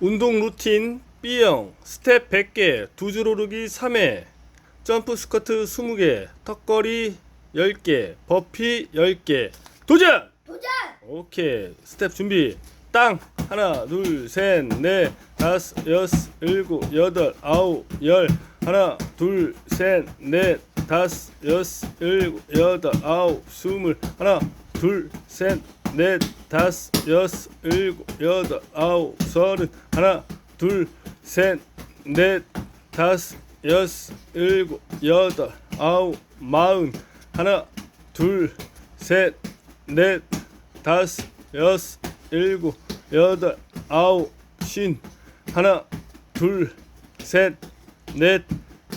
운동 루틴 B형 스텝 100개 두 줄 오르기 3회 점프 스쿼트 20개 턱걸이 10개 버피 10개. 도전! 도전! 오케이. 스텝 준비. 땅. 하나 둘 셋 넷 다섯 여섯 일곱 여덟 아홉 열. 하나 둘 셋 넷 다섯 여섯 일곱 여덟 아홉 스물. 하나 둘 셋 넷 다섯 여섯 일곱 여덟 아홉 서른. 하나 둘 셋 넷 다섯 여섯 일곱 여덟 아홉 마흔. 하나 둘 셋 넷 다섯, 여섯, 일곱, 여덟, 아홉, 쉰, 하나, 둘, 셋, 넷,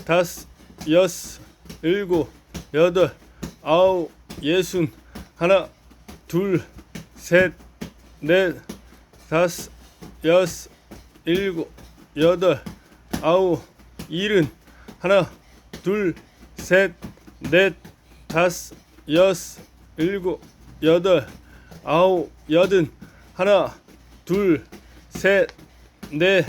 다섯, 여섯, 일곱, 여덟, 아홉, 예순, 하나, 둘, 셋, 넷, 다섯, 여섯, 일곱, 여덟, 아홉, 일흔, 하나, 둘, 셋, 넷, 다섯, 여섯, 일곱, 여덟, 아홉, 여든, 하나, 둘, 셋, 넷,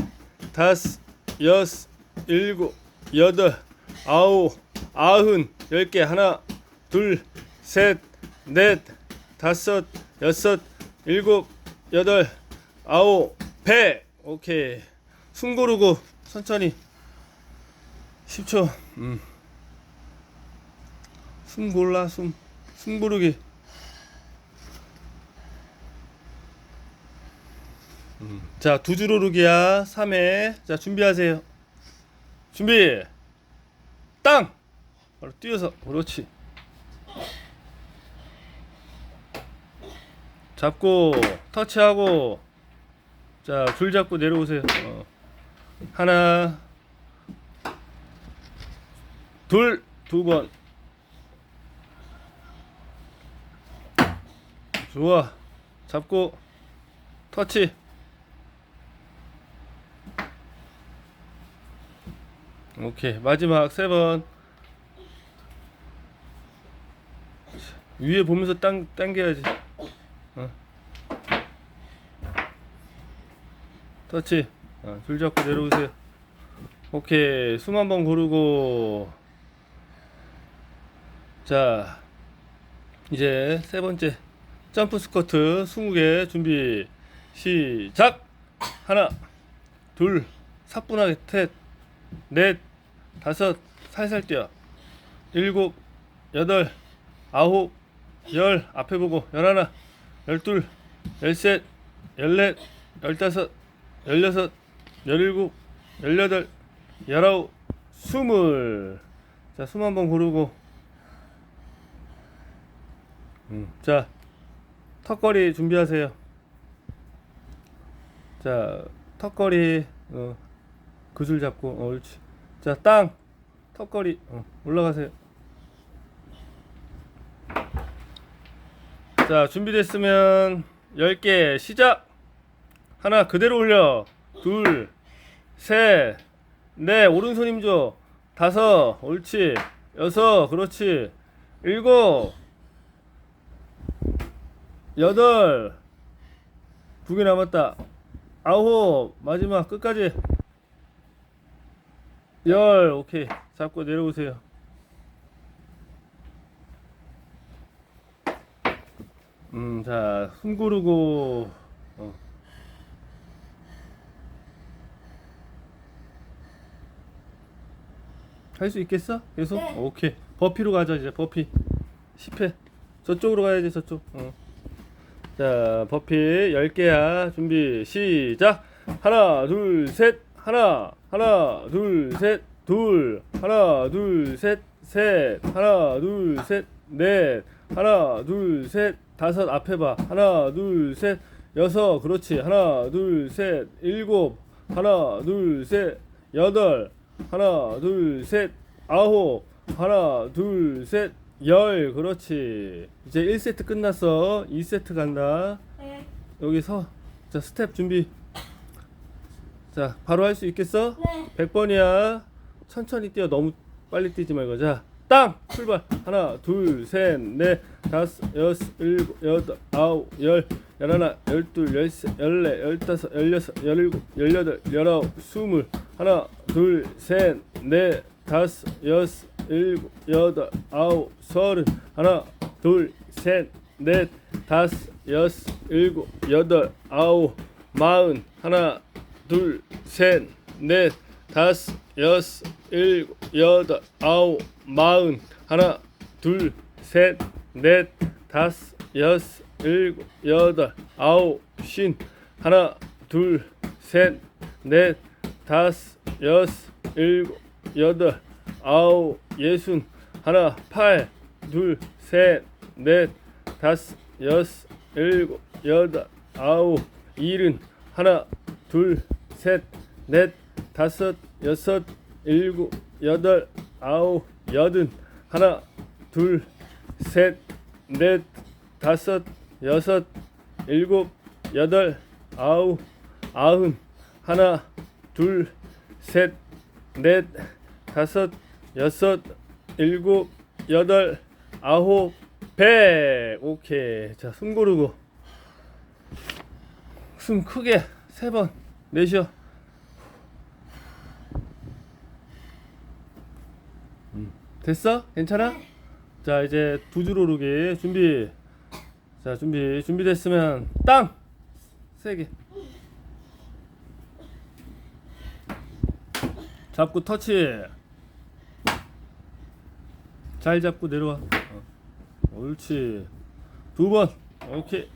다섯, 여섯, 일곱, 여덟, 아홉, 아흔, 열 개, 하나, 둘, 셋, 넷, 다섯, 여섯, 일곱, 여덟, 아홉, 배. 오케이. 숨 고르고 천천히 10초. 음. 숨 골라 숨. 숨 고르기. 자, 두 줄 오르기야. 3회. 자, 준비하세요. 준비. 땅! 바로 뛰어서. 그렇지. 잡고, 터치하고. 자, 줄 잡고 내려오세요. 어. 하나. 둘. 두 번. 좋아. 잡고, 터치. 오케이 마지막 세 번 위에 보면서 당 당겨야지 터치. 어, 줄 잡고 내려오세요. 오케이. 숨 한번 고르고. 자 이제 세 번째 점프 스쿼트 20개 준비 시작. 하나 둘 사뿐하게 셋 넷, 다섯, 살살 뛰어. 일곱, 여덟, 아홉, 열, 앞에 보고, 열하나, 열둘, 열셋, 열넷, 열다섯, 열여섯, 열일곱, 열여덟, 열아홉, 스물. 자, 숨 한 번 고르고. 음, 자, 턱걸이 준비하세요. 자, 턱걸이, 어, 그줄 잡고 어 옳지 자 땅 턱걸이 어, 올라가세요 자 준비됐으면 10개 시작 하나 그대로 올려. 둘 셋 넷. 오른손 힘줘 다섯 옳지. 여섯 그렇지. 일곱 여덟. 두 개 남았다. 아홉 마지막 끝까지. 열 오케이. 잡고 내려오세요. 음자 숨 고르고. 어. 할 수 있겠어? 계속? 네. 오케이. 버피로 가자 이제. 버피. 10회 저쪽으로 가야지 저쪽. 어. 자 버피 10개야. 준비 시작. 하나 둘 셋. 하나 하나 둘 셋 둘. 하나 둘 셋 셋. 하나 둘 셋 넷. 하나 둘 셋. 다섯 앞에 봐. 하나 둘 셋. 여섯. 그렇지. 하나 둘 셋. 일곱. 하나 둘 셋. 여덟 하나 둘 셋 아홉 하나 둘 셋 열 그렇지 이제 1세트 끝났어 2세트 간다 네. 여기 서. 자, 스텝 준비. 자, 바로 할 수 있겠어? 네. 100번이야. 천천히 뛰어. 너무 빨리 뛰지 말고. 자, 땅 출발 하나 둘 셋 넷 다섯 여섯 일곱 여덟 아홉 열 열하나 열둘 열세 열네 열다섯 열여섯 열일곱 열여덟 열아홉 스물 하나 둘 셋 넷 다섯 여섯 일곱 여덟 아홉 서른. 하나 둘 셋 넷 다섯 여섯 일곱 여덟 아홉 마흔. 하나 둘 셋 넷 다섯 여섯 일곱 여덟 아홉 마흔. 하나 둘 셋 넷 다섯 여섯 일곱 여덟 아홉 쉰. 하나 둘 셋 넷 다섯 여섯 일곱 여덟 아홉 예순 하나 팔 둘 셋 넷 다섯 여섯 일곱 여덟 아홉 일흔 하나 둘 셋 넷 다섯 여섯 일곱 여덟 아홉 여든 하나 둘 셋 넷 다섯 여섯 일곱 여덟 아홉 아흔 하나 둘 셋 넷 다섯 여섯 일곱 여덟 아홉 백. 오케이. 자 숨 고르고. 숨 크게 세 번 내쉬어. 음, 됐어? 괜찮아? 자 이제 두 줄 오르기. 준비. 자 준비. 준비됐으면 땅! 세게 잡고 터치. 잘 잡고 내려와. 어. 옳지. 두 번. 오케이.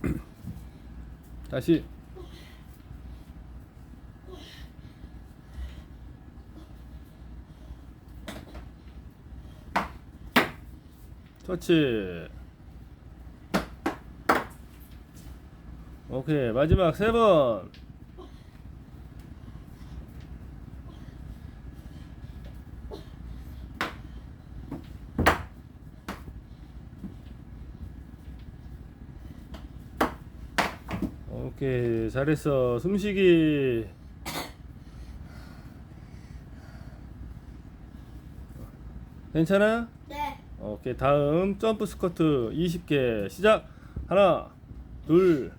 다시. 터치. 오케이. 마지막 세번 오케이 잘했어 숨쉬기 괜찮아? 네. 오케이 다음 점프 스쿼트 20개 시작 하나 둘셋넷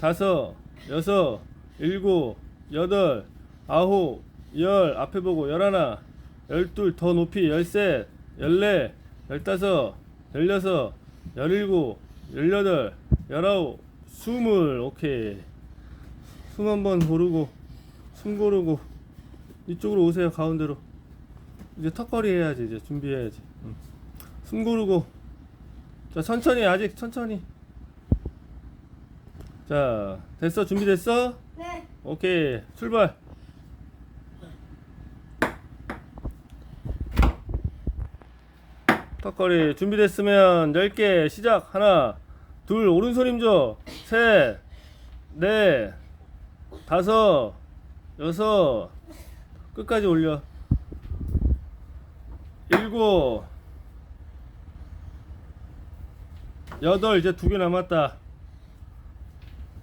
다섯 여섯 일곱 여덟 아홉 열 앞에 보고 열하나 열둘 더 높이 열셋 열네 열다섯 열여섯 열일곱 열여덟 열아홉 스물 오케이. 숨 한번 고르고 숨 고르고 이쪽으로 오세요 가운데로. 이제 턱걸이 해야지 이제 준비해야지. 응. 숨 고르고. 자 천천히 아직 천천히. 자 됐어? 준비됐어? 네. 오케이 출발. 턱걸이 준비됐으면 10개 시작. 하나 둘 오른손 힘줘 셋넷 다섯 여섯. 끝까지 올려. 일곱. 여덟 이제 두 개 남았다.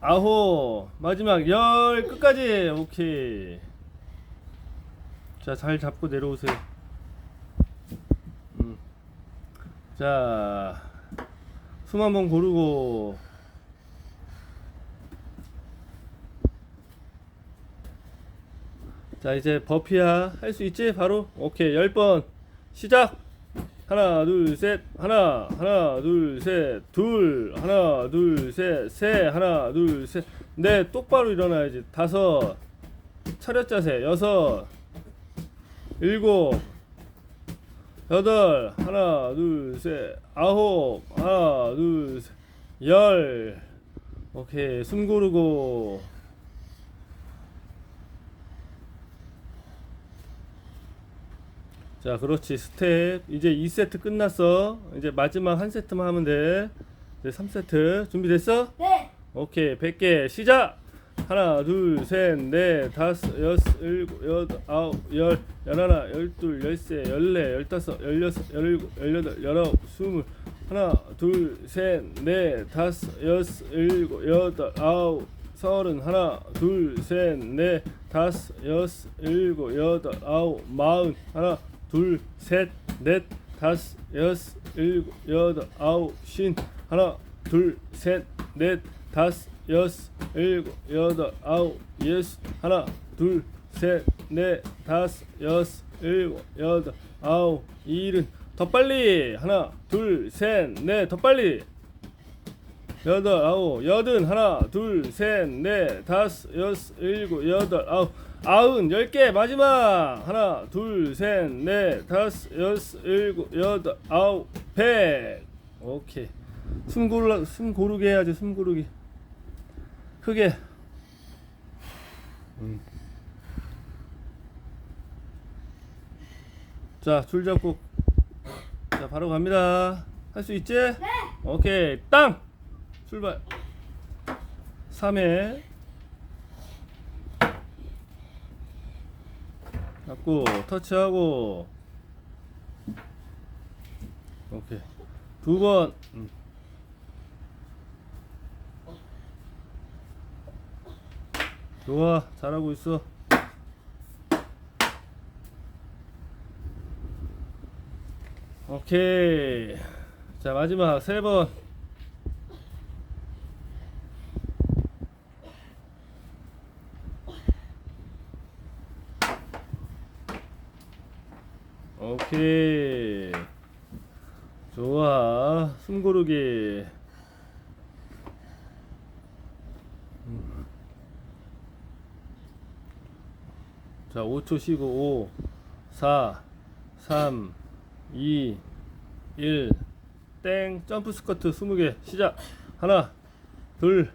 아홉. 마지막 열. 끝까지. 오케이. 자 잘 잡고 내려오세요. 음. 자 숨 한번 고르고. 자 이제 버피야 할 수 있지? 바로? 오케이 10번. 시작! 하나 둘 셋. 하나 하나 둘 셋. 둘. 하나 둘 셋. 셋 하나 둘 셋. 넷 똑바로 일어나야지. 다섯. 차렷 자세. 여섯. 일곱 여덟 하나 둘 셋 아홉 하나 둘 셋 열. 오케이 숨 고르고. 자 그렇지. 스텝. 이제 2세트 끝났어. 이제 마지막 한 세트만 하면 돼. 이제 3세트. 준비됐어? 네. 오케이 100개. 시작 하나 둘셋넷 다섯 여섯 일곱 여덟 아홉 열 열하나 열둘 열세 열네 열다섯 열여섯 열일곱 열여덟 열아홉 스물. 하나 둘셋넷 다섯 여섯 일곱 여덟 아홉 서른. 하나 둘셋넷 다섯 여섯 일곱 여덟 아홉 마흔. 하나 둘셋넷 다섯 여섯 일곱 여덟 아홉 쉰. 하나 둘셋넷 다섯 여섯 일곱 여덟 아홉 예순 하나 둘 셋 넷 다섯 여섯 일곱 여덟 아홉 일흔 더 빨리. 하나 둘 셋 넷 더 빨리. 여덟 아홉 여든. 하나 둘 셋 넷 다섯 여섯 일곱 여덟 아홉 아흔 열 개. 마지막. 하나 둘 셋 넷 다섯 여섯 일곱 여덟 아홉 백. 오케이. 숨 고르 숨 고르게 해야지 숨 고르기 크게. 음. 자줄 잡고. 자 바로 갑니다. 할 수 있지? 네. 오케이. 땅! 출발. 3회 잡고 터치하고. 오케이. 두번. 음. 좋아 잘하고 있어. 오케이. 자 마지막 세 번. 오케이. 좋아. 숨 고르기 자 5초 쉬고 5 4 3 2 1 땡. 점프 스쿼트 20개 시작. 하나 둘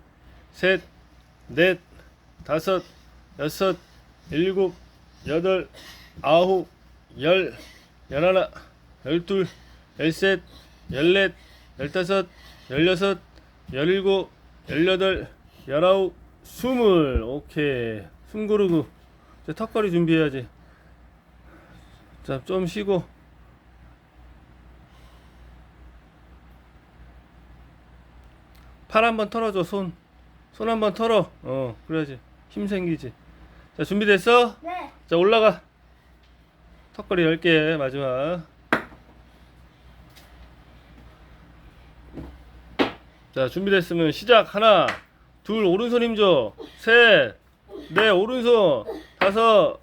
셋 넷 다섯 여섯 일곱 여덟 아홉 열 열하나 열둘 열셋 열넷 열다섯 열여섯 열일곱 열여덟 열아홉 스물. 오케이. 숨 고르고 이제 턱걸이 준비해야지. 자 좀 쉬고. 팔 한번 털어줘 손. 손 한번 털어. 어 그래야지. 힘 생기지. 자 준비됐어? 네. 자 올라가. 턱걸이 10개 마지막. 자 준비됐으면 시작. 하나 둘 오른손 힘 줘. 셋 넷 오른손 다섯.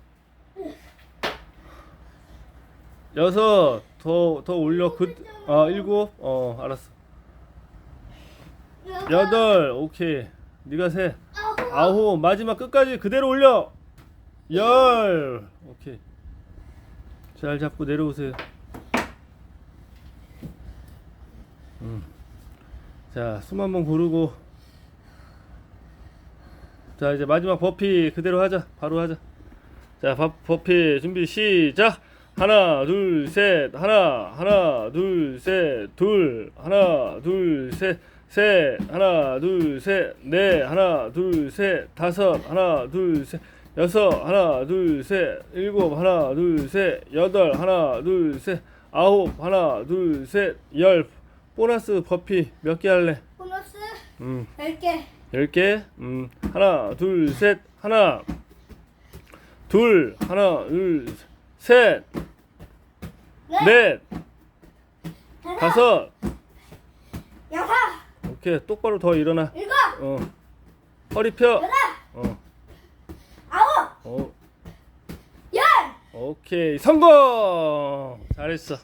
여섯. 더 더 올려. 그아 일곱. 어 알았어. 여덟. 오케이. 네가 세. 아홉. 마지막 끝까지 그대로 올려. 열. 오케이. 잘 잡고 내려오세요. 음. 자 숨 한번 고르고 자 이제 마지막 버피 그대로 하자 바로 하자 자 버, 버피 준비 시작 하나 둘 셋 하나 하나 둘 셋 둘 하나 둘 셋 셋 하나 둘 셋 넷 하나 둘 셋 다섯 하나 둘 셋 여섯 하나 둘 셋 일곱 하나 둘 셋 여덟 하나 둘 셋 아홉 하나 둘 셋 열 보너스 버피 몇 개 할래? 보너스 음 10개. 10개? 음 하나 둘 셋 하나. 둘 하나 둘 셋넷. 네. 다섯. 여섯. 오케이 똑바로 더 일어나. 일곱. 어. 허리 펴. 여덟. 어, 아홉. 어. 열. 오케이 성공! 잘했어